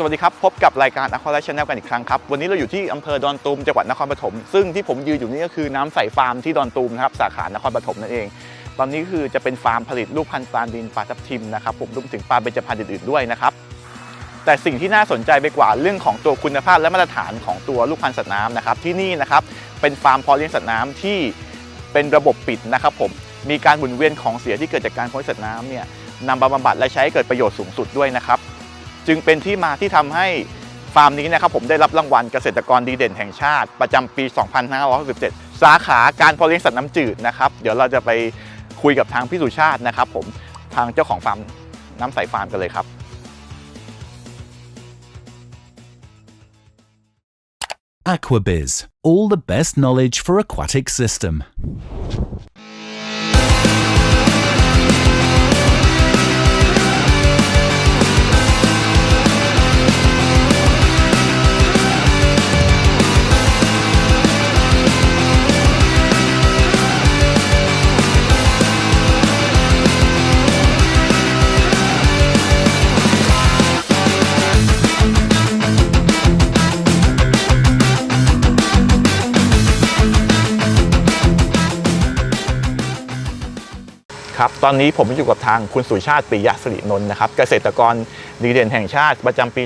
สวัสดีครับ พบกับรายการ a q u a l i f e Channel กันอีกครั้งครับ วันนี้เราอยู่ที่อำเภอดอนตูมจังหวัดนครปฐมซึ่งที่ผมยืนอยู่นี่ก็คือน้ำใสฟาร์มที่ดอนตูมนะครับสาขานครปฐมนั่นเอง ตอนนี้คือจะเป็นฟาร์มผลิตลูกพันธุ์ปลาดินปลาทับทิมนะครับผมรวมถึงปลาเบญจพรรณอื่นๆด้วยนะครับแต่สิ่งที่น่าสนใจไปกว่าเรื่องของตัวคุณภาพและมาตรฐานของตัวลูกพันธุ์สัตว์น้ำนะครับที่นี่นะครับเป็นฟาร์มเพาะเลี้ยงสัตว์น้ำที่เป็นระบบปิดนะครับผมมีการหมุนเวียนของเสียที่เกิดจากการเพาะเลี้ยงสัตว์น้ำเนี่ยนำมาบำบัดและใช้เกิดประโยชน์สูงสุดด้วยนะครับ จึงเป็นที่มาที่ทำให้ฟาร์มนี้นะครับผมได้รับรางวัลเกษตรกรดีเด่นแห่งชาติ ประจำปี 2567 สาขาการเพาะเลี้ยงสัตว์น้ำจืดนะครับเดี๋ยวเราจะไปคุยกับทางพี่สุชาตินะครับ ผมทางเจ้าของฟาร์มน้ำใสฟาร์มกันเลยครับ Aquabiz, all the best knowledge for aquatic system.. ครับตอนนี้ผมอยู่กับทางคุณสุชาติปิยะสิรินนท์นะครับเกษตรกรดีเด่นแห่งชาติประจำปี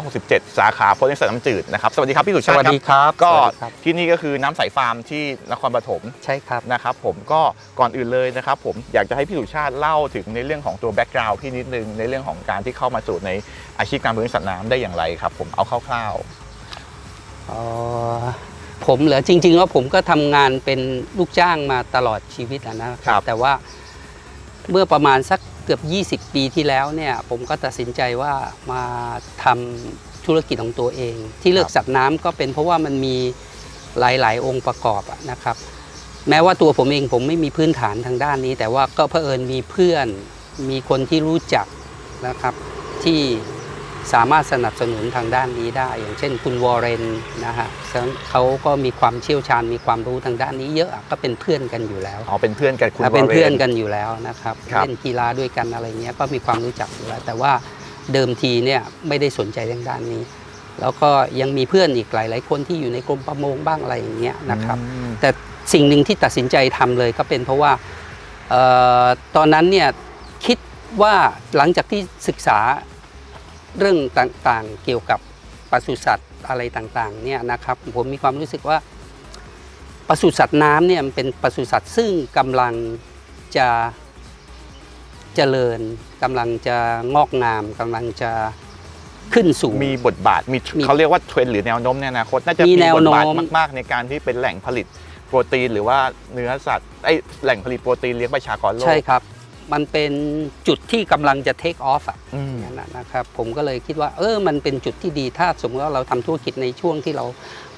2567 สาขาโพลิสัตว์น้ำจืดนะครับสวัสดีครับพี่สุชาติสวัสดีครับก็สวัสดีครับ ที่นี่ก็คือน้ำใสฟาร์มที่นครปฐมใช่ครับ นะครับผมก็ก่อนอื่นเลยนะครับผมอยากจะให้พี่สุชาติเล่าถึงในเรื่องของตัวแบ็กกราวด์พี่นิดนึงในเรื่องของการที่เข้ามาสู่ในอาชีพการเลี้ยงสัตว์น้ำได้อย่างไรครับผมเอาคร่าวอ๋อผมเหรอจริงๆแล้วผมก็ทำงานเป็นลูกจ้างมาตลอดชีวิตอะนะครับ แต่ว่า เมื่อประมาณสักเกือบ 20 ปีที่แล้วเนี่ยผมก็ตัดสินใจว่ามาทำธุรกิจของตัวเอง ที่เลือกสัตว์น้ำก็เป็นเพราะว่ามันมีหลาย ๆ องค์ประกอบนะครับ แม้ว่าตัวผมเองผมไม่มีพื้นฐานทางด้านนี้ แต่ว่าก็เผอิญมีเพื่อนมีคนที่รู้จักนะครับที่ สามารถสนับสนุนทางด้านนี้ได้ อย่างเช่นคุณวอร์เรนนะฮะซึ่งเขาก็มีความเชี่ยวชาญมีความรู้ทางด้านนี้เยอะอะก็เป็นเพื่อนกันอยู่แล้วๆอ๋อเป็นเพื่อนกันคุณและเป็นวรเพื่อนกันอยู่แล้วนะครับครับเล่นกีฬาด้วยกันอะไรเงี้ยก็มีความรู้จักอยู่แล้วแต่ว่าเดิมทีเนี่ยไม่ได้สนใจเรื่องด้านนี้ แล้วก็ยังมีเพื่อนอีกหลาย ๆ คนที่อยู่ในกรมประมงบ้างอะไรอย่างเงี้ยนะครับอืมแต่สิ่งหนึ่งที่ตัดสินใจทำเลยก็เป็นเพราะว่าเออตอนนั้นเนี่ยคิดว่าหลังจากที่ศึกษา เรื่องต่างๆ เกี่ยวกับปศุสัตว์อะไรต่างๆเนี่ยนะครับผมมีความรู้สึกว่าปศุสัตว์น้ำเนี่ยมันเป็นปศุสัตว์ซึ่งกำลังจะเจริญกำลังจะงอกงามกำลังจะขึ้นสู่มีบทบาทมีมีเขาเรียกว่าเทรนด์หรือแนวโน้มในอนาคตน่าจะมีมีแนวบทโน้มบาทมาก ๆ ในการที่เป็นแหล่งผลิตโปรตีนหรือว่าเนื้อสัตว์ไอยแหล่งผลิตโปรตีนเลี้ยงประชากรโลกใช่ครับ มันเป็นจุดที่กำลังจะเทคออฟอะอืม นั่นน่ะนะครับผมก็เลยคิดว่าเออมันเป็นจุดที่ดีถ้าสมมติว่าเราทำธุรกิจในช่วงที่เรา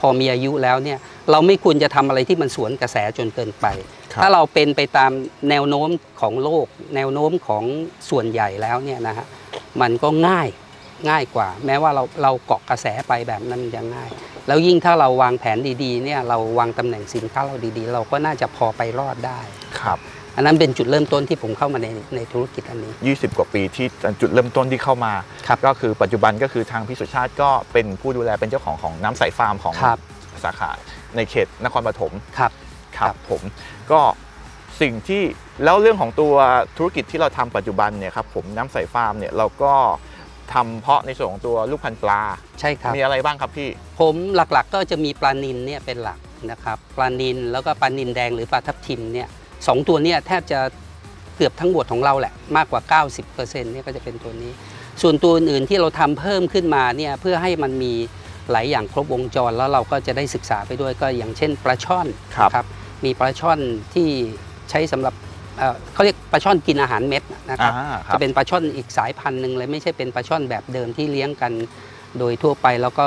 พอมีอายุแล้วเนี่ยเราไม่ควรจะทำอะไรที่มันสวนกระแสจนเกินไป ครับ ถ้าเราเป็นไปตามแนวโน้มของโลก แนวโน้มของส่วนใหญ่แล้วเนี่ยนะฮะมันก็ง่ายง่ายกว่า แม้ว่าเราเราเกาะกระแสไปแบบนั้นมันจะง่าย แล้วยิ่งถ้าเราวางแผนดีๆเนี่ยเราวางตำแหน่งสินค้าเราดีๆ เราก็น่าจะพอไปรอดได้ ครับ อันนั้นเป็นจุดเริ่มต้นที่ผมเข้ามาในในธุรกิจอันนี้ 20 กว่าปีที่จุดเริ่มต้นที่เข้ามา ครับก็คือปัจจุบันก็คือทางพี่สุชาติก็เป็นผู้ดูแลเป็นเจ้าของของน้ำใสฟาร์มของครับสาขาในเขตนครปฐมครับครับครับผมก็สิ่งที่แล้วเรื่องของตัวธุรกิจที่เราทำปัจจุบันเนี่ยครับผมน้ำใสฟาร์มเนี่ยเราก็ทำเพาะในส่วนของตัวลูกพันธุ์ปลา ใช่ครับ มีอะไรบ้างครับพี่ ผมหลักๆก็จะมีปลานินเนี่ยเป็นหลักนะครับปลานินแล้วก็ปลานินแดงหรือปลาทับทิมเนี่ย สองตัวเนี่ยแทบจะเกือบทั้งหมดของเราแหละมากกว่า 90%เนี่ยก็จะเป็นตัวนี้ ส่วนตัวอื่นๆที่เราทำเพิ่มขึ้นมาเนี่ยเพื่อให้มันมีหลายอย่างครบวงจรแล้วเราก็จะได้ศึกษาไปด้วยก็อย่างเช่นปลาช่อนครับนะครับมีปลาช่อนที่ใช้สำหรับเอ่อเขาเรียกปลาช่อนกินอาหารเม็ดนะครับอ่าครับจะเป็นปลาช่อนอีกสายพันธุ์หนึ่งเลยไม่ใช่เป็นปลาช่อนแบบเดิมที่เลี้ยงกันโดยทั่วไปแล้วก็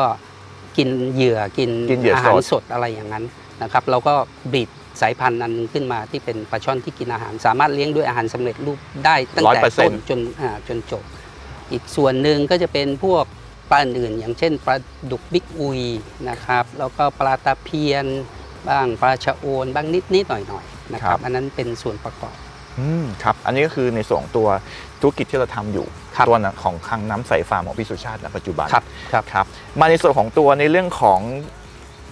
กินเหยื่อกินกินเหยื่ออาหารสดสดอะไรอย่างนั้นนะครับเราก็บีด สายพันธุ์อันหนึงขึ้นมาที่เป็นปลาช่อนที่กินอาหาร สามารถเลี้ยงด้วยอาหารสำเร็จรูปได้ตั้งแต่ต้นจนอ่าจนจบ อีกส่วนหนึ่งก็จะเป็นพวกปลาอื่นๆอย่างเช่นปลาดุกบิ๊กอุยนะครับแล้วก็ปลาตะเพียนบ้างปลาชะโอนบ้างนิดๆหน่อยๆนะคครัรับบอันนั้นเป็นส่วนประกอบอืมครับอันนี้ก็คือในส่วนของตัวธุรกิจที่เราทำอยู่ครับตัวนะของคลังน้ำใสฟาร์มของพี่สุชาติณปัจจุบันครับครับครับมาในส่วนของตัวในเรื่องของ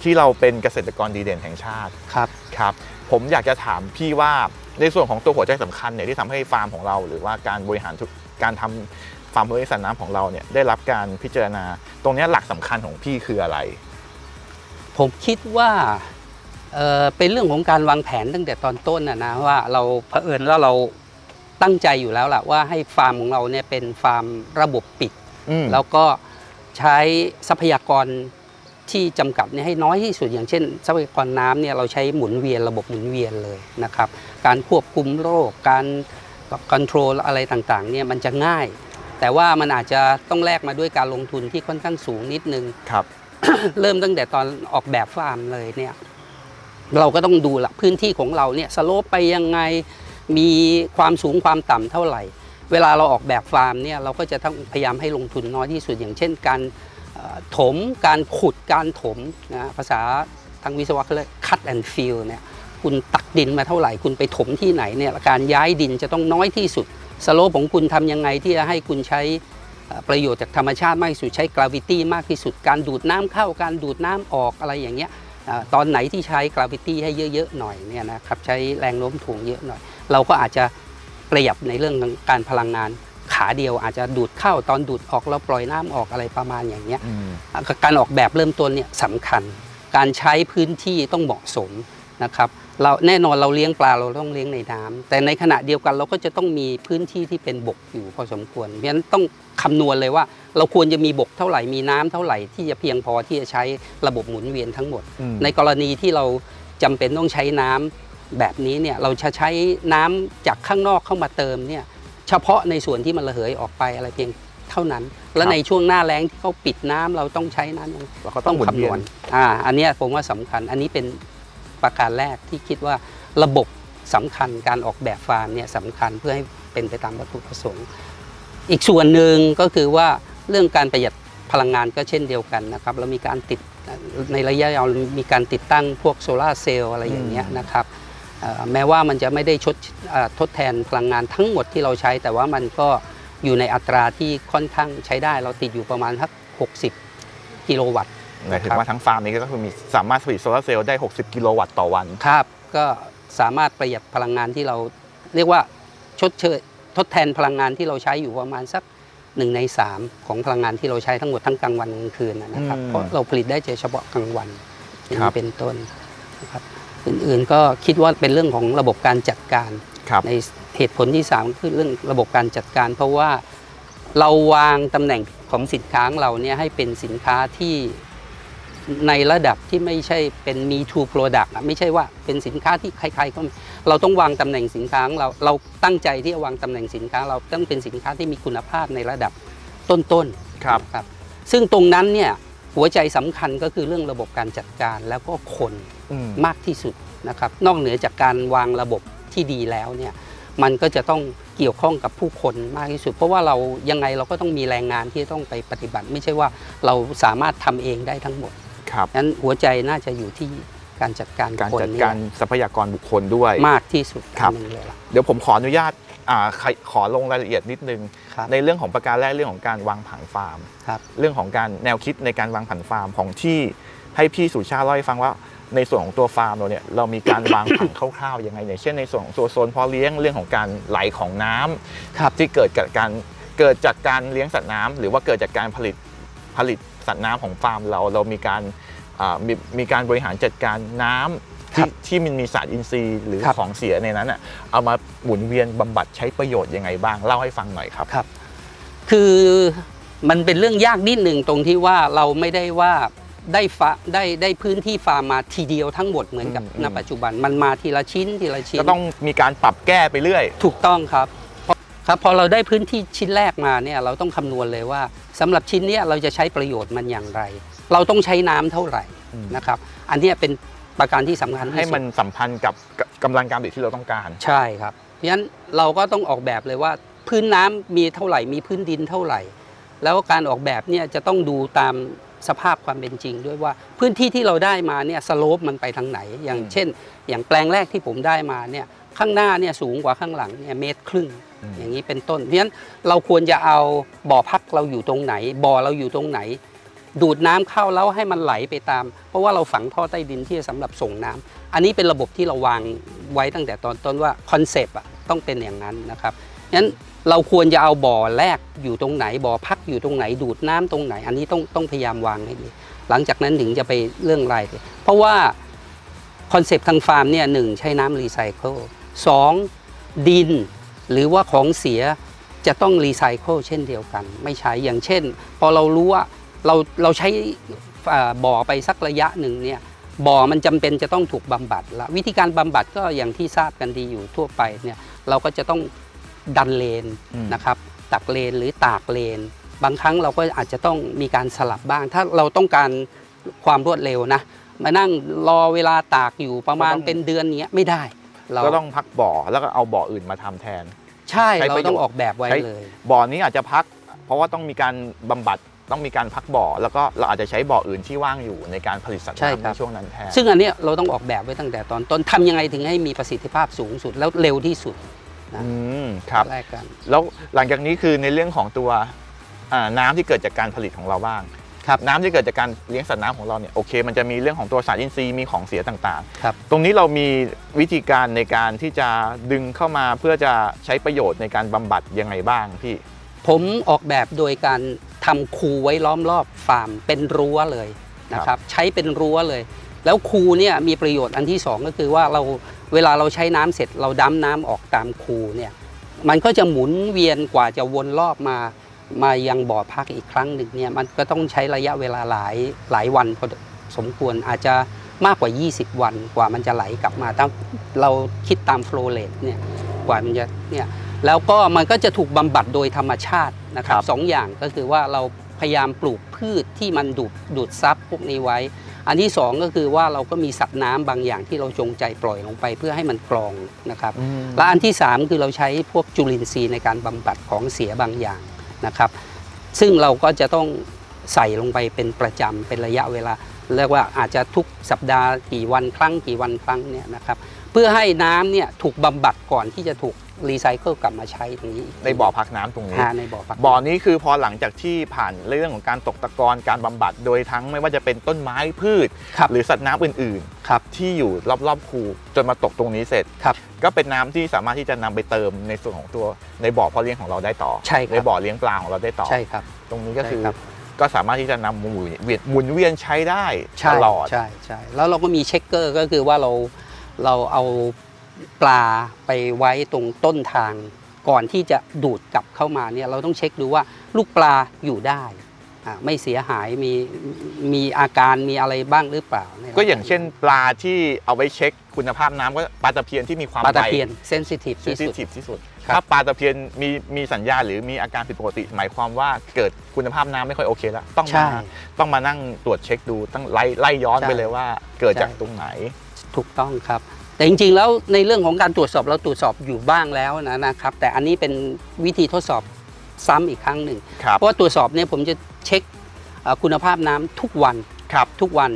ที่เราเป็นเกษตรกรดีเด่นแห่งชาติครับครับผมอยากจะถามพี่ว่าในส่วนของตัวหัวใจสำคัญเนี่ยที่ทำให้ฟาร์มของเรา หรือว่าการบริหารธุการทำฟาร์มบริษัทน้ำของเราเนี่ยได้รับการพิจารณา ตรงเนี้ยหลักสำคัญของพี่คืออะไร ผมคิดว่าเอ่อเป็นเรื่องของการวางแผนตั้งแต่ตอนต้นนะนะว่าเราเผอิญแล้วเราตั้งใจอยู่แล้วล่ะว่าให้ฟาร์มของเราเนี่ยเป็นฟาร์มระบบปิดอืมแล้วก็ใช้ทรัพยากร ที่จำกัดเนี่ยให้น้อยที่สุดอย่างเช่นทรัพยากรน้ำเนี่ยเราใช้หมุนเวียนระบบหมุนเวียนเลยนะครับ การควบคุมโรค การคอนโทรลอะไรต่างๆเนี่ยมันจะง่าย แต่ว่ามันอาจจะต้องแลกมาด้วยการลงทุนที่ค่อนข้างสูงนิดนึงครับเริ่มตั้งแต่ตอนออกแบบฟาร์มเลยเนี่ยเราก็ต้องดูละพื้นที่ของเราเนี่ยสโลปไปยังไงมีความสูงความต่ำเท่าไหร่ เวลาเราออกแบบฟาร์มเนี่ยเราก็จะต้องพยายามให้ลงทุนน้อยที่สุดอย่างเช่นการเอ่อ ถมการขุดการถมนะภาษาทางวิศวะเขาเรียก cut and fill เนี่ยคุณตักดินมาเท่าไหร่ คุณไปถมที่ไหนเนี่ยการย้ายดินจะต้องน้อยที่สุดสโลปของคุณทำยังไงที่จะให้คุณใช้ประโยชน์จากธรรมชาติมากที่สุดใช้กราวิตี้มากที่สุด การดูดน้ำเข้าการดูดน้ำออกอะไรอย่างเงี้ยตอนไหนที่ใช้กราวิตี้ให้เยอะๆหน่อยเนี่ยนะครับใช้แรงโน้มถ่วงเยอะหน่อย เราก็อาจจะประหยัดในเรื่องการพลังงาน ขาเดียวอาจจะดูดเข้าตอนดูดออกแล้วปล่อยน้ำออกอะไรประมาณอย่างเงี้ยอืมการออกแบบเริ่มต้นเนี่ยสำคัญ การใช้พื้นที่ต้องเหมาะสมนะครับเราแน่นอนเราเลี้ยงปลาเราต้องเลี้ยงในน้ำแต่ในขณะเดียวกันเราก็จะต้องมีพื้นที่ที่เป็นบกอยู่พอสมควรเพราะฉะนั้นต้องคำนวณเลยว่า เราควรจะมีบกเท่าไหร่มีน้ำเท่าไหร่ที่จะเพียงพอที่จะใช้ระบบหมุนเวียนทั้งหมดอืมในกรณีที่เราจำเป็นต้องใช้น้ำแบบนี้เนี่ยเราจะใช้น้ำจากข้างนอกเข้ามาเติมเนี่ย เฉพาะในส่วนที่มันระเหยออกไปอะไรเพียงเท่านั้น และในช่วงหน้าแล้งที่เขาปิดน้ำเราต้องใช้น้ำยังเราก็ต้องหมุนเวียนอ่าอันเนี้ยผมว่าสำคัญ อันนี้เป็นประการแรกที่คิดว่าระบบสำคัญการออกแบบฟาร์มเนี่ยสำคัญเพื่อให้เป็นไปตามวัตถุประสงค์ อีกส่วนหนึ่งก็คือว่าเรื่องการประหยัดพลังงานก็เช่นเดียวกันนะครับเรามีการติดในระยะยาวมีการติดตั้งพวกโซลาร์เซลล์อะไรอย่างเงี้ยนะครับเอ่อ แม้ว่ามันจะไม่ได้ชดเอ่อทดแทนพลังงานทั้งหมดที่เราใช้ แต่ว่ามันก็อยู่ในอัตราที่ค่อนข้างใช้ได้ เราติดอยู่ประมาณสัก60 กิโลวัตต์หมายถึงว่าทั้งฟาร์มนี้ก็คือมีสามารถผลิตโซลาร์เซลล์ได้ 60 กิโลวัตต์ต่อวันครับก็สามารถประหยัดพลังงานที่เราเรียกว่าชดเชยทดแทนพลังงานที่เราใช้อยู่ประมาณสักหนึ่งในสามของพลังงานที่เราใช้ทั้งหมดทั้งกลางวันกลางคืนนะนะครับอืมเพราะเราผลิตได้เฉพาะกลางวันอย่างครันี้บเป็นต้นนะครับ อื่นๆ ก็คิดว่าเป็นเรื่องของระบบการจัดการครับในเหตุผลที่ 3 คือเรื่องระบบการจัดการ เพราะว่าเราวางตำแหน่งของสินค้าของเราเนี่ยให้เป็นสินค้าที่ในระดับที่ไม่ใช่เป็น me too product อะไม่ใช่ว่าเป็นสินค้าที่ใครๆก็มีเราต้องวางตำแหน่งสินค้าของเราเราตั้งใจที่จะวางตำแหน่งสินค้า เราต้องเป็นสินค้าที่มีคุณภาพในระดับต้นๆครับครับ ซึ่งตรงนั้นเนี่ย หัวใจสำคัญก็คือเรื่องระบบการจัดการแล้วก็คนอืมมากที่สุดนะครับ นอกเหนือจากการวางระบบที่ดีแล้วเนี่ยมันก็จะต้องเกี่ยวข้องกับผู้คนมากที่สุด เพราะว่าเรายังไงเราก็ต้องมีแรงงานที่ต้องไปปฏิบัติ ไม่ใช่ว่าเราสามารถทำเองได้ทั้งหมดครับนั้นหัวใจน่าจะอยู่ที่การจัดการการคนจัดนี่การทรัพยากรบุคคลด้วยมากที่สุดครับอันหนึ่งเลยล่ะเดี๋ยวผมขออนุญาต อ่าใครขอลงรายละเอียดนิดนึง ครับ ในเรื่องของประการแรกเรื่องของการวางผังฟาร์ม ครับ เรื่องของการแนวคิดในการวางผังฟาร์มของที่ให้พี่สุชาติเล่าให้ฟังว่าในส่วนของตัวฟาร์มเราเนี่ยเรามีการ วางผังคร่าวๆยังไงเนี่ยเช่นในส่วนของตัวโซนเพอเลี้ยงเรื่องของการไหลของน้ำครับที่เกิดจากการเกิดจากการเลี้ยงสัตว์น้ำหรือว่าเกิดจากการผลิตผลิตสัตว์น้ำของฟาร์มเราเรามีการอ่ามีมีการบริหารจัดการน้ำครั ที่บที่มันมีสารอินทรีย์หรือครับ ของเสียในนั้นอะเอามาหมุนเวียนบำบัดใช้ประโยชน์ยังไงบ้างเล่าให้ฟังหน่อยครับ ครับ คือมันเป็นเรื่องยากนิดหนึ่งตรงที่ว่าเราไม่ได้ว่าได้ฟาได้ได้พื้นที่ฟาร์มมาทีเดียวทั้งหมดเหมือนกับอืมณปัจจุบันมันมาทีละชิ้นทีละชิ้น ก็ต้องมีการปรับแก้ไปเรื่อย ถูกต้องครับเพราะครับพอเราได้พื้นที่ชิ้นแรกมาเนี่ยเราต้องคำนวณเลยว่าสำหรับชิ้นเนี้ยเราจะใช้ประโยชน์มันอย่างไร เราต้องใช้น้ำเท่าไหร่อืม นะครับ อันเนี้ยเป็น ประการที่สำคัญที่ให้สุดมันสัมพันธ์กับกับกำลังการผลิตที่เราต้องการ ใช่ครับเพราะฉะนั้นเราก็ต้องออกแบบเลยว่า พื้นน้ำมีเท่าไหร่มีพื้นดินเท่าไหร่ แล้วการออกแบบเนี่ยจะต้องดูตามสภาพความเป็นจริง ด้วยว่าพื้นที่ที่เราได้มาเนี่ยสโลปมันไปทางไหน อย่างอืม เช่น อย่างแปลงแรกที่ผมได้มาเนี่ยข้างหน้าเนี่ยสูงกว่าข้างหลังเนี่ยเมตรครึ่งอืมอย่างนี้เป็นต้น เพราะฉะนั้นเราควรจะเอาบ่อพักเราอยู่ตรงไหน บ่อเราอยู่ตรงไหน ดูดน้ำเข้าแล้วให้มันไหลไปตาม เพราะว่าเราฝังท่อใต้ดินที่จะสำหรับส่งน้ำอันนี้เป็นระบบที่เราวางไว้ตั้งแต่ตอนต้นว่าคอนเซปต์อะต้องเป็นอย่างนั้นนะครับงั้นเราควรจะเอาบ่อแรกอยู่ตรงไหนบ่อพักอยู่ตรงไหนดูดน้ำตรงไหน อันนี้ต้องต้องพยายามวางให้ดีหลังจากนั้นถึงจะไปเรื่องรายเอียดเพราะว่าคอนเซปต์ทางฟาร์มเนี่ยหนึ่งใช้น้ำรีไซเคิลสองดิน หรือว่าของเสียจะต้องรีไซเคิลเช่นเดียวกัน ไม่ใช้อย่างเช่น พอเรารู้ว่า เราเราใช้อ่าบ่อไปสักระยะหนึ่งเนี่ยบ่อมันจำเป็นจะต้องถูกบำบัดละวิธีการบำบัดก็อย่างที่ทราบกันดีอยู่ทั่วไปเนี่ยเราก็จะต้องดันเลนอืมนะครับตักเลนหรือตากเลน บางครั้งเราก็อาจจะต้องมีการสลับบ้าง ถ้าเราต้องการความรวดเร็วนะ มานั่งรอเวลาตากอยู่ประมาณก็ต้องเป็นเดือนเนี้ยไม่ได้ เราก็ต้องพักบ่อแล้วก็เอาบ่ออื่นมาทำแทน ใช่ใช้เราประโยชน์ต้องออกแบบไว้ใช้เลย บ่อนี้อาจจะพัก เพราะว่าต้องมีการบำบัด ต้องมีการพักบ่อ แล้วก็เราอาจจะใช้บ่ออื่นที่ว่างอยู่ในการผลิตสัตว์ใช่น้ำครัในบช่วงนั้นแทน ซึ่งอันเนี้ยเราต้องออกแบบไว้ตั้งแต่ตอนต้นทำยังไงถึงให้มีประสิทธิภาพสูงสุดแล้วเร็วที่สุดอืมครับ แรกกัน แล้วหลังจากนี้คือในเรื่องของตัวอ่าน้ำที่เกิดจากการผลิตของเราบ้างครับน้ำที่เกิดจากการเลี้ยงสัตว์น้ำของเราเนี่ยโอเค มันจะมีเรื่องของตัวสารอินทรีย์มีของเสียต่างครับ ๆ ตรงนี้เรามีวิธีการในการที่จะดึงเข้ามาเพื่อจะใช้ประโยชน์ในการบำบัดยังไงบ้างพี่ ผมออกแบบโดยการทำคูไว้ล้อมรอบฟาร์มเป็นรั้วเลยนะครับใช้เป็นรั้วเลย แล้วคูเนี่ยมีประโยชน์อันที่สองก็คือว่าเราเวลาเราใช้น้ำเสร็จเราดั้มน้ำออกตามคูเนี่ยมันก็จะหมุนเวียนกว่าจะวนรอบมามายังบ่อพักอีกครั้งหนึ่งเนี่ยมันก็ต้องใช้ระยะเวลาหลายหลายวันพอสมควรอาจจะมากกว่า 20 วันกว่ามันจะไหลกลับมาถ้าเราคิดตามโฟลเรทเนี่ยกว่ามันจะเนี่ย แล้วก็มันก็จะถูกบำบัดโดยธรรมชาตินะครับครับสองอย่างก็คือว่าเราพยายามปลูกพืชที่มันดูดดูดซับพวกนี้ไว้ อันที่สองก็คือว่าเราก็มีสัตว์น้ำบางอย่างที่เราจงใจปล่อยลงไปเพื่อให้มันกรองนะครับและอันที่สามคือเราใช้พวกจุลินทรีย์ในการบำบัดของเสียบางอย่างนะครับ ซึ่งเราก็จะต้องใส่ลงไปเป็นประจำเป็นระยะเวลาเรียกว่าอาจจะทุกสัปดาห์กี่วันครั้งกี่วันครั้งเนี่ยนะครับเพื่อให้น้ำเนี่ยถูกบำบัดก่อนที่จะถูก รีไซเคิลกลับมาใช้ตรงนี้กในบ่อพักน้ำตรงนี้อ่าในบ่อพักบ่อนี้คือพอหลังจากที่ผ่านเรื่องของการตกตะกอนการบำบัดโดยทั้งไม่ว่าจะเป็นต้นไม้พืช ครับหรือสัตว์น้ำอื่นครับๆ ที่อยู่รอบๆคูจนมาตกตรงนี้เสร็จ ครับ ก็เป็นน้ำที่สามารถที่จะนำไปเติมในส่วนของตัวในบ่อเพาะเลี้ยงของเราได้ต่อใช่ครับในบ่อเลี้ยงปลาของเราได้ต่อ ใช่ครับ ตรงนี้ก็คือใช่ครับ ก็สามารถที่จะนำหมุนเวียนหมุนเวียนใช้ได้ตใช่ลอด ใช่ใช่แล้วเราก็มีเช็คเกอร์ก็คือว่าเราเราเอา ปลาไปไว้ตรงต้นทาง ก่อนที่จะดูดกลับเข้ามาเนี่ยเราต้องเช็คดูว่าลูกปลาอยู่ได้อ่าไม่เสียหายมีมีอาการมีอะไรบ้างหรือเปล่านี่ก็อย่างเช่นปลาที่เอาไว้เช็คคุณภาพน้ำก็ปลาตะเพียนที่มีความปลาตะไวเพียนเซนซิทีฟเซนที่ซิสุดทีฟที่สุดครับถ้าปลาตะเพียนมีมีสัญญาณหรือมีอาการผิดปกติ หมายความว่าเกิดคุณภาพน้ำไม่ค่อยโอเคแล้ว ต้องใช่มาต้องมานั่งตรวจเช็คดูต้องไล่ไล่ย้อนใช่ไปเลยว่าเกิดจากใช่ตรงไหน ถูกต้องครับ แต่จริงๆแล้วในเรื่องของการตรวจสอบเราตรวจสอบอยู่บ้างแล้วนะนะครับ แต่อันนี้เป็นวิธีทดสอบซ้ำอีกครั้งหนึ่งครับเพราะว่าตรวจสอบเนี่ยผมจะเช็คเอ่อคุณภาพน้ำทุกวันครับทุกวัน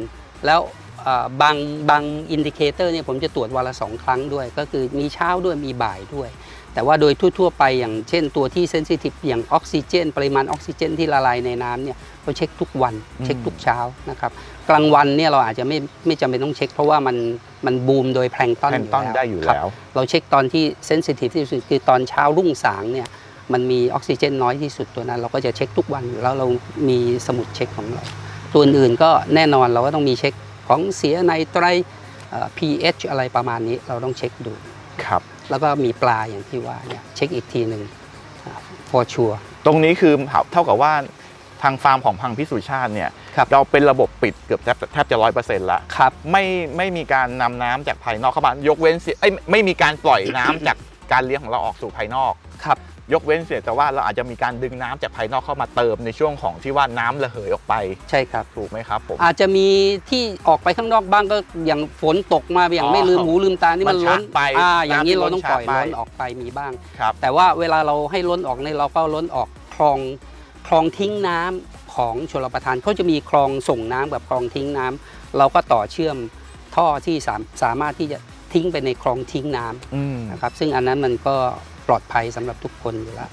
แล้วเอ่อบางบางอินดิเคเตอร์เนี่ยผมจะตรวจวันละสองครั้งด้วย ก็คือมีเช้าด้วยมีบ่ายด้วย แต่ว่าโดยทั่วๆไปอย่างเช่นตัวที่เซนซิทีฟอย่างออกซิเจน ปริมาณออกซิเจน ที่ละลายในน้ำเนี่ยเราเช็คทุกวันอืมเช็คทุกเช้านะครับกลางวันเนี่ยเราอาจจะไม่ไม่จำเป็นต้องเช็ค เพราะว่ามันมันบูมโดยแพลงก์ต้นแพลงก์ต้นได้อยู่ครับแล้ว เราเช็คตอนที่เซนซิทีฟที่สุดคือตอนเช้ารุ่งสางเนี่ยมันมีออกซิเจนน้อยที่สุดตัวนั้น เราก็จะเช็คทุกวันอยู่แล้วเรามีสมุดเช็คของเรา ตัวอื่นๆก็แน่นอนเราก็ต้องมีเช็คของเสียในไตรเอ่อ pH อะไรประมาณนี้เราต้องเช็คดู ครับ แล้วก็มีปลาอย่างที่ว่าเนี่ยเช็คอีกทีหนึ่งอ่า for sure ตรงนี้คือเท่ากับว่าทางฟาร์มของพังพิสุชาติเนี่ยครับเราเป็นระบบปิดเกือบแทบแทบจะร้อยเปอร์เซ็นต์ละครับไม่ไม่มีการนำน้ำจากภายนอกเข้ามายกเว้นเสียเอ้ยไม่มีการปล่อยน้ำจากการเลี้ยงของเราออกสู่ภายนอกครับ ยกเว้นเสียแต่ว่าเราอาจจะมีการดึงน้ำจากภายนอกเข้ามาเติมในช่วงของที่ว่าน้ำระเหยออกไป ใช่ครับถูกไหมครับผมอาจจะมีที่ออกไปข้างนอกบ้างก็อย่างฝนตกมาอย่างอ๋อไม่ลืมหูลืมตานี่มันมันล้นช้าไปอ่าอย่างนี้น้ำที่เราต้องปล่อยล้นช้าไปล้นออกไปมีบ้างครับแต่ว่าเวลาเราให้ล้นออกในยเราก็ล้นออกคลองคลองทิ้งน้ำของชลประทานเขาจะมีคลองส่งน้ำกับคลองทิ้งน้ำเราก็ต่อเชื่อมท่อที่สามสามารถที่จะทิ้งไปในคลองทิ้งน้ำอืมนะครับซึ่งอันนั้นมันก็ ปลอดภัยสำหรับทุกคนอยู่แล้ว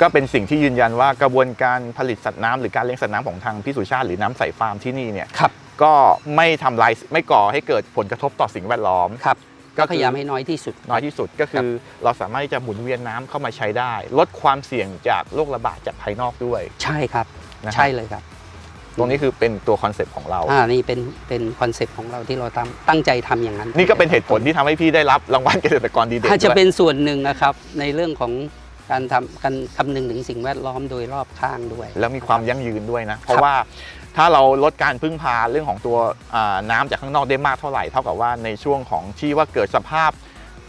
ก็เป็นสิ่งที่ยืนยันว่ากระบวนการผลิตสัตว์น้ำหรือการเลี้ยงสัตว์น้ำของทางพี่สุชาติหรือน้ำใสฟาร์มที่นี่เนี่ยครับก็ไม่ทำลายไม่ก่อให้เกิดผลกระทบต่อสิ่งแวดล้อมครับก็ก็คือพยายามให้น้อยที่สุด น้อยที่สุดก็คือเราสามารถที่จะหมุนเวียนน้ำเข้ามาใช้ได้ ลดความเสี่ยงจากโรคระบาดจากภายนอกด้วย ใช่ครับนะครับใช่เลยครับ ตรงนี้คือเป็นตัวคอนเซปต์ของเรา อ่านี่เป็นเป็นคอนเซปต์ของเราที่เราทำตั้งใจทำอย่างนั้น นี่ก็เป็นเหตุผลที่ทำให้พี่ได้รับรางวัลเกษตรกรดีเด่นถ้าจะด้วยเป็นส่วนหนึ่งนะครับในเรื่องของการทำการคำนึงถึงสิ่งแวดล้อมโดยรอบข้างด้วย แล้วมีความยั่งยืนด้วยนะ เพราะว่าถ้าเราลดการพึ่งพาเรื่องของตัวอ่าน้ำจากข้างนอกได้มากเท่าไหร่ เท่ากับว่าในช่วงของที่ว่าเกิดสภาพ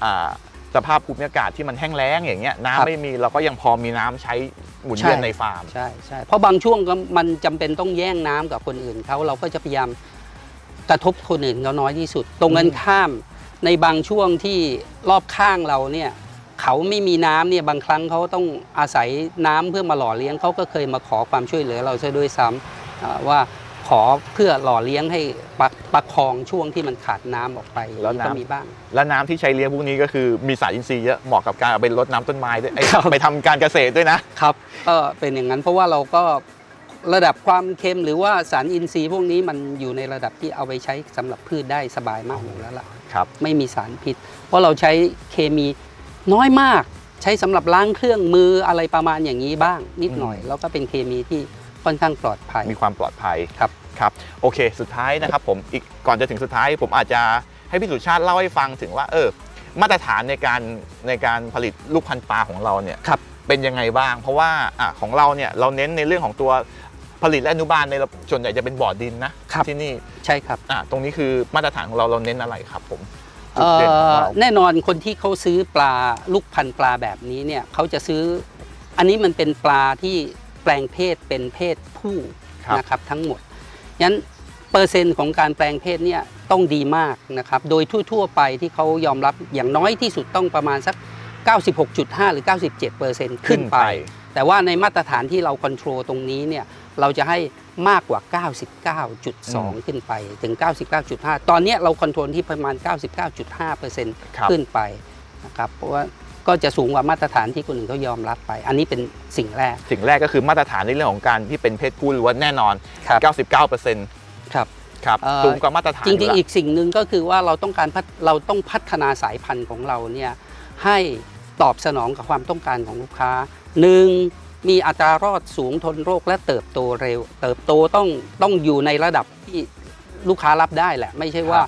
อ่า สภาพภูมิอากาศที่มันแห้งแล้งอย่างเงี้ยครับ น้ำไม่มีเราก็ยังพอมีน้ำใช้หมุนเวียนใช่ในฟาร์ม ใช่ใช่เพราะบางช่วงก็มันจำเป็นต้องแย่งน้ำกับคนอื่นเขาเราก็จะพยายามกระทบคนอื่นเขาน้อยที่สุด ตรงกันอืมข้ามในบางช่วงที่รอบข้างเราเนี่ยเขาไม่มีน้ำเนี่ยบางครั้งเขาต้องอาศัยน้ำเพื่อมาหล่อเลี้ยงเขาก็เคยมาขอความช่วยเหลือเราซะด้วยซ้ำอ่าว่า ขอเพื่อหล่อเลี้ยงให้ประประคองช่วงที่มันขาดน้ำออกไปแล้วน้ำ ก็มีบ้าง และน้ำที่ใช้เลี้ยงพวกนี้ก็คือมีสารอินทรีย์เยอะเหมาะกับการเอาไปรดน้ำต้นไม้ด้วยไอ้ครับ ไปทำการเกษตรด้วยนะ ครับก็เป็นอย่างนั้นเพราะว่าเราก็ระดับความเค็มหรือว่าสารอินทรีย์พวกนี้มันอยู่ในระดับที่เอาไปใช้สำหรับพืชได้สบายมากอยู่แล้วล่ะ ครับ ไม่มีสารพิษ เพราะเราใช้เคมีน้อยมาก ใช้สำหรับล้างเครื่องมืออะไรประมาณอย่างนี้บ้างนิดหน่อยอืมแล้วก็เป็นเคมีที่ ค่อนข้างปลอดภัย มีความปลอดภัยครับครับโอเค สุดท้ายนะครับผมอีกก่อนจะถึงสุดท้าย ผมอาจจะให้พี่สุชาติเล่าให้ฟังถึงว่าเออมาตรฐานในการในการผลิตลูกพันธุ์ปลาของเราเนี่ยครับเป็นยังไงบ้าง เพราะว่าอะของเราเนี่ยเราเน้นในเรื่องของตัวผลิตและอนุบาลในระส่วนใหญ่จะเป็นบ่อดินนะครับที่นี่ใช่ครับอะตรงนี้คือมาตรฐานของเราเราเน้นอะไรครับผมจุเอ่ดเด่นของอเราแน่นอนคนที่เขาซื้อปลาลูกพันธุ์ปลาแบบนี้เนี่ยเขาจะซื้อ อันนี้มันเป็นปลาที่ แปลงเพศเป็นเพศผู้ครับ นะครับทั้งหมดงั้นเปอร์เซ็นต์ของการแปลงเพศเนี่ยต้องดีมากนะครับโดยทั่ว ๆ ไปที่เขายอมรับอย่างน้อยที่สุดต้องประมาณสัก 96.5 หรือ 97เปอร์เซ็นต์ขึ้นไป แต่ว่าในมาตรฐานที่เราคอนโทรลตรงนี้เนี่ยเราจะให้มากกว่า 99.2 ขึ้นไปถึง 99.5 ตอนเนี้ยเราคอนโทรลที่ประมาณ 99.5%ครับ ขึ้นไปนะครับเพราะว่า ก็จะสูงกว่ามาตรฐานที่คนอื่นเขายอมรับไป อันนี้เป็นสิ่งแรก สิ่งแรกก็คือมาตรฐานในเรื่องของการที่เป็นเพศผู้ล้วนแน่นอน ครับ99%ครับ ครับเอ่อ สูงกว่ามาตรฐานจริงยู่ๆละอีกสิ่งหนึ่งก็คือว่าเราต้องการพัฒเราต้องพัฒนาสายพันธุ์ของเราเนี่ยให้ตอบสนองกับความต้องการของลูกค้าหนึ่งมีอัตรารอดสูงทนโรคและเติบโตเร็ว เติบโตต้องต้องอยู่ในระดับที่ลูกค้ารับได้แหละ ไม่ใช่ว่า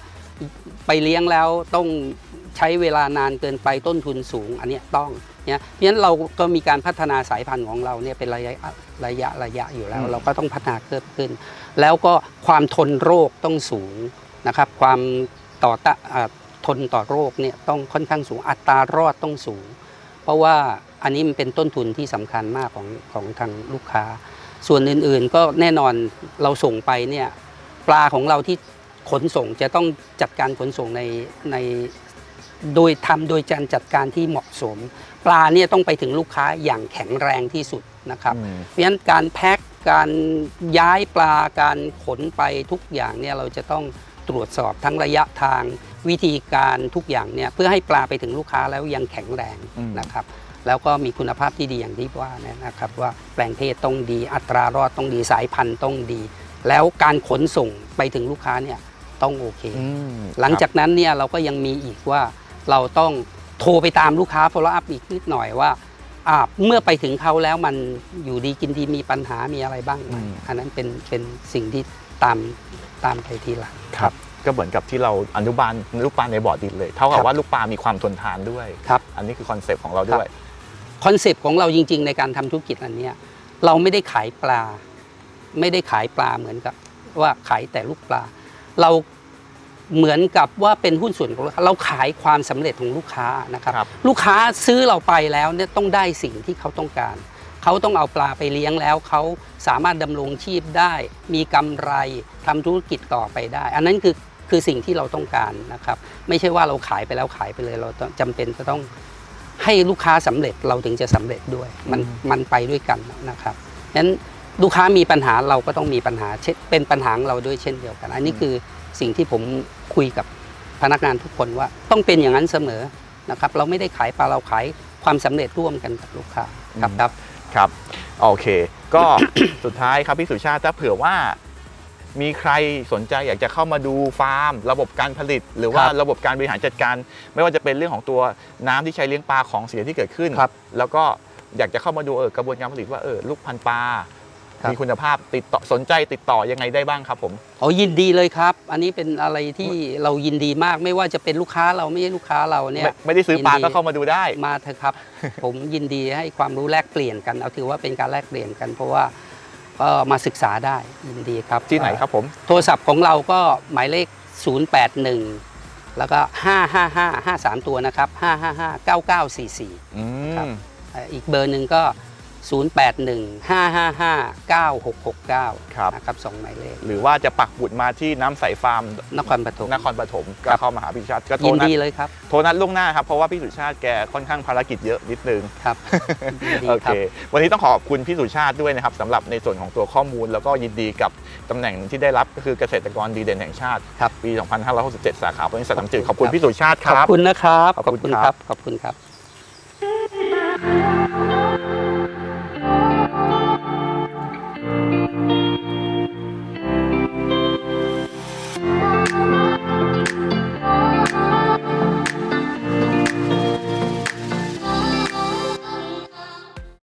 ไปเลี้ยงแล้วต้อง ใช้เวลานานเกินไปต้นทุนสูง อันเนี้ยต้องเนี่ยเพราะฉะนั้นเราก็มีการพัฒนาสายพันธุ์ของเราเนี่ยเป็นระยะระยะระยะอยู่แล้วอืมเราก็ต้องพัฒนาเพิ่มขึ้น แล้วก็ความทนโรคต้องสูงนะครับ ความต่อตะอ่าทนต่อโรคเนี่ยต้องค่อนข้างสูงอัตรารอดต้องสูง เพราะว่าอันนี้มันเป็นต้นทุนที่สำคัญมากของของทางลูกค้า ส่วนอื่นๆก็แน่นอนเราส่งไปเนี่ยปลาของเราที่ขนส่งจะต้องจัดการขนส่งในใน โดยทำโดยการจัดการที่เหมาะสม ปลาเนี่ยต้องไปถึงลูกค้าอย่างแข็งแรงที่สุดนะครับอืมเพราะฉะนั้นการแพ็คการย้ายปลาการขนไปทุกอย่างเนี่ยเราจะต้องตรวจสอบทั้งระยะทางวิธีการทุกอย่างเนี่ยเพื่อให้ปลาไปถึงลูกค้าแล้วยังแข็งแรงอืมนะครับแล้วก็มีคุณภาพที่ดีอย่างที่ว่าเนี่ยนะครับ ว่าแปลงเพศต้องดีอัตรารอดต้องดีสายพันธุ์ต้องดี แล้วการขนส่งไปถึงลูกค้าเนี่ยต้องโอเคอืมหลังจากนั้นเนี่ยเราก็ยังมีอีกว่า เราต้องโทรไปตามลูกค้า follow up อีกนิดหน่อยว่าอ่าเมื่อไปถึงเขาแล้วมันอยู่ดีกินดีมีปัญหามีอะไรบ้างไหมอันนั้นเป็นเป็นสิ่งที่ตามตามไปทีหลัง ครับ ก็เหมือนกับที่เราอนุบาลลูกปลาในบ่อดินเลย เท่ากัครับบ ว่าลูกปลามีความทนทานด้วย ครับ อันนี้คือคอนเซปต์ของเราด้วย คอนเซปต์ของเราจริง ๆ ในการทำธุรกิจอันเนี้ยเราไม่ได้ขายปลา ไม่ได้ขายปลาเหมือนกับ ว่าขายแต่ลูกปลา เรา เหมือนกับว่าเป็นหุ้นส่วนของลูกค้าเราขายความสำเร็จของลูกค้านะครับครับลูกค้าซื้อเราไปแล้วเนี่ยต้องได้สิ่งที่เขาต้องการ เขาต้องเอาปลาไปเลี้ยงแล้ว เขาสามารถดำรงชีพได้ มีกำไรทำธุรกิจต่อไปได้ อันนั้นคือคือสิ่งที่เราต้องการนะครับ ไม่ใช่ว่าเราขายไปแล้วขายไปเลย เราต้องจำเป็นจะต้องให้ลูกค้าสำเร็จเราถึงจะสำเร็จด้วย มันอืมมันไปด้วยกันนะครับงั้นลูกค้ามีปัญหาเราก็ต้องมีปัญหาเช่นเป็นปัญหาของเราด้วยเช่นเดียวกัน อันนี้คือ สิ่งที่ผมคุยกับพนักงานทุกคนว่าต้องเป็นอย่างนั้นเสมอนะครับ เราไม่ได้ขายปลาเราขายความสำเร็จร่วมกันกับลูกค้าครับอืมครับครับโอเค ก็สุดท้ายครับพี่สุชาติถ้าเผื่อว่ามีใครสนใจอยากจะเข้ามาดูฟาร์ม ระบบการผลิต หรือว่าครับระบบการบริหารจัดการ ไม่ว่าจะเป็นเรื่องของตัวน้ำที่ใช้เลี้ยงปลาของเสียที่เกิดขึ้นครับแล้วก็อยากจะเข้ามาดูเออกระบวนการผลิตว่าเออลูกพันธุ์ปลา ครับ มีคุณภาพติดต่อสนใจติดต่อยังไงได้บ้างครับผมอ๋อยินดีเลยครับ อันนี้เป็นอะไรที่เรายินดีมากไม่ว่าจะเป็นลูกค้าเราไม่ใช่ลูกค้าเราเนี่ย ไม่ไม่ได้ซื้อปลายินดี ก็เข้ามาดูได้ มาเถอะครับ ผมยินดีให้ความรู้แลกเปลี่ยนกันเอาถือว่าเป็นการแลกเปลี่ยนกัน เพราะว่าก็มาศึกษาได้ยินดีครับที่ไหนครับผม โทรศัพท์ของเราก็หมายเลข 081 แล้วก็ 555 53 ตัวนะครับ 555 9944 อืครับมเอ่ออีกเบอร์หนึ่งก็ 081 555 9669 ครับ นะครับสองหมายเลข หรือว่าจะปักบุดมาที่น้ำใสฟาร์มนครปฐม นครปฐมก็ครับเข้ามาหาพี่สุชาติก็โทรยินนัดดีเลยครับ โทรนัดล่วงหน้าครับเพราะว่าพี่สุชาติแกค่อนข้างภารกิจเยอะนิดนึง ครับยินดีโอคเค รับ วันนี้ต้องขอบคุณพี่สุชาติด้วยนะครับสำหรับในส่วนของตัวข้อมูล แล้วก็ยินดีกับตำแหน่งที่ได้รับก็คือเกษตรกรดีเด่นแห่งชาติครับ ปี 2567 สาขาบริษัทน้ำจืดขอบคุณพี่สุชาติคขอบรับ คุณนะครับ ขอบคุณครับ ขอบคุณครับ